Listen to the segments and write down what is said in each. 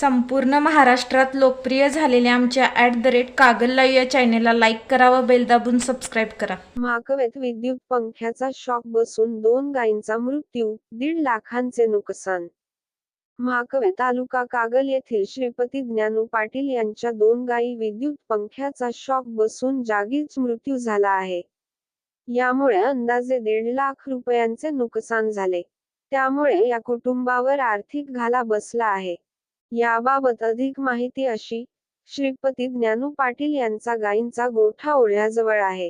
संपूर्ण महाराष्ट्रात लोकप्रिय झालेल्या आमच्या at the rate Kagal live या चॅनेलला लाईक करा व बेल दाबून सबस्क्राईब करा. महाकवेत विद्युत पंख्याचा शॉक बसून दोन गायींचा मृत्यू दीड लाखांचे नुकसान. महाकवे तालुका कागल येथील श्रीपती ज्ञानू पाटील यांच्या दोन गायी विद्युत पंख्याचा शॉक बसून जागीच मृत्यू झाला आहे. यामुळे अंदाजे दीड लाख रुपयांचे नुकसान झाले. त्यामुळे या कुटुंबावर आर्थिक घाला बसला आहे. याबाबत अधिक माहिती अशी श्रीपती ज्ञानू पाटील यांचा गायींचा गोठा ओढ्याजवळ आहे.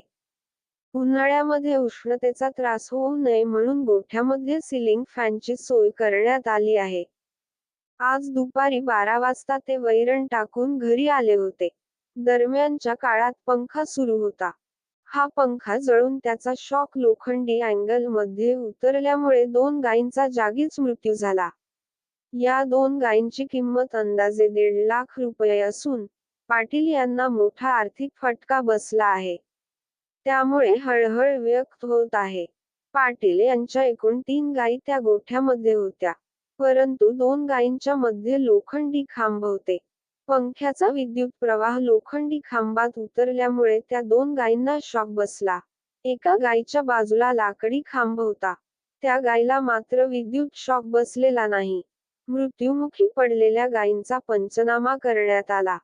उन्हाळ्यामध्ये उष्णतेचा त्रास होऊ नये म्हणून गोठ्यामध्ये सिलिंग फॅनची सोय करण्यात आली आहे. आज दुपारी बारा वाजता ते वैरण टाकून घरी आले होते. दरम्यानच्या काळात पंखा सुरू होता. हा पंखा जळून त्याचा शॉक लोखंडी अँगलमध्ये उतरल्यामुळे दोन गायींचा जागीच मृत्यू झाला. या दोन गायींची किंमत अंदाजे दीड लाख रुपये असून पाटील यांना मोठा आर्थिक फटका बसला आहे. त्यामुळे हळहळ व्यक्त होत आहे. पाटील यांच्या एकूण तीन गायी त्या गोठ्यामध्ये होत्या परंतु दोन गायींच्या मध्ये लोखंडी खांब होते. पंख्याचा विद्युत प्रवाह लोखंडी खांबात उतरल्यामुळे त्या दोन गायींना शॉक बसला. एका गायीच्या बाजूला लाकडी खांब होता. त्या गायीला मात्र विद्युत शॉक बसलेला नाही. मृत्युमुखी पडलेल्या गायींचा पंचनामा करण्यात आला.